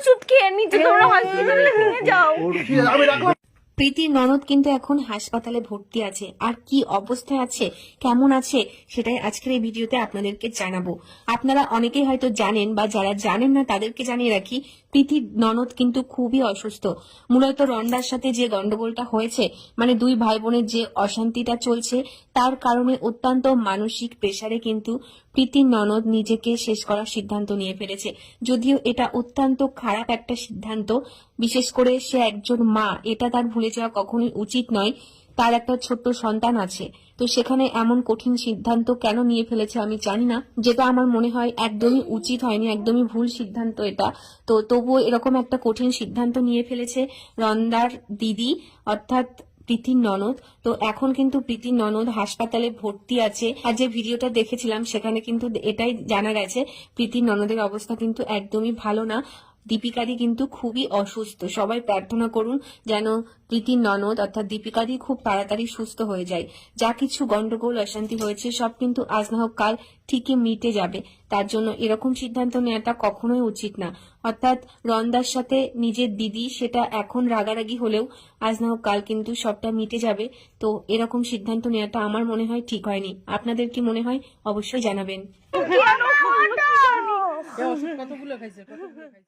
ওষুধ খেয়ে নিচ্ছে তোমরা হসপিটালে নিয়ে যাও আমি রাখলাম প্রীতির ননদ কিন্তু এখন হাসপাতালে ভর্তি আছে। আর কি অবস্থায় আছে, কেমন আছে, সেটাই আজকের এই ভিডিওতে আপনাদেরকে জানাব। আপনারা অনেকেই হয়তো জানেন বা যারা জানেন না তাদেরকে জানিয়ে রাখি প্রীতির ননদ কিন্তু খুবই অসুস্থ। মূলত রন্ডার সাথে যে গন্ডগোলটা হয়েছে মানে দুই ভাই বোনের যে অশান্তিটা চলছে, তার কারণে অত্যন্ত মানসিক প্রেসারে কিন্তু প্রীতির ননদ নিজেকে শেষ করার সিদ্ধান্ত নিয়ে ফেলেছে। যদিও এটা অত্যন্ত খারাপ একটা সিদ্ধান্ত, বিশেষ করে সে একজন মা, এটা তার ভুলে যাওয়া কখনোই উচিত নয়। তার একটা ছোট্ট সন্তান আছে। তো সেখানে এমন কঠিন সিদ্ধান্ত কেন নিয়ে ফেলেছে আমি জানি না। যেটা আমার মনে হয় একদমই উচিত হয়নি, একদমই ভুল সিদ্ধান্ত এটা। তো তবুও এরকম একটা কঠিন সিদ্ধান্ত নিয়ে ফেলেছে রন্দার দিদি, অর্থাৎ প্রীতির ননদ। তো এখন কিন্তু প্রীতির ননদ হাসপাতালে ভর্তি আছে। আর যে ভিডিওটা দেখেছিলাম, সেখানে কিন্তু এটাই জানা গেছে, প্রীতির ননদের অবস্থা কিন্তু একদমই ভালো না। দীপিকাদি কিন্তু খুবই অসুস্থ সবাই প্রার্থনা করুন যেন প্রীতির ননদ অর্থাৎ দীপিকাদি খুব তাড়াতাড়ি সুস্থ হয়ে যায় যা কিছু গন্ডগোল অশান্তি হয়েছে সব কিন্তু আজ না হোক কাল ঠিকই মিটে যাবে তার জন্য এরকম সিদ্ধান্ত নেওয়াটা কখনোই উচিত না অর্থাৎ রন্দার সাথে নিজের দিদি সেটা এখন রাগারাগি হলেও আজ না হোক কাল কিন্তু সবটা মিটে যাবে তো এরকম সিদ্ধান্ত নেওয়াটা আমার মনে হয় ঠিক হয়নি আপনাদের কি মনে হয় অবশ্যই জানাবেন কতগুলো খাইছে কতগুলো খাইছে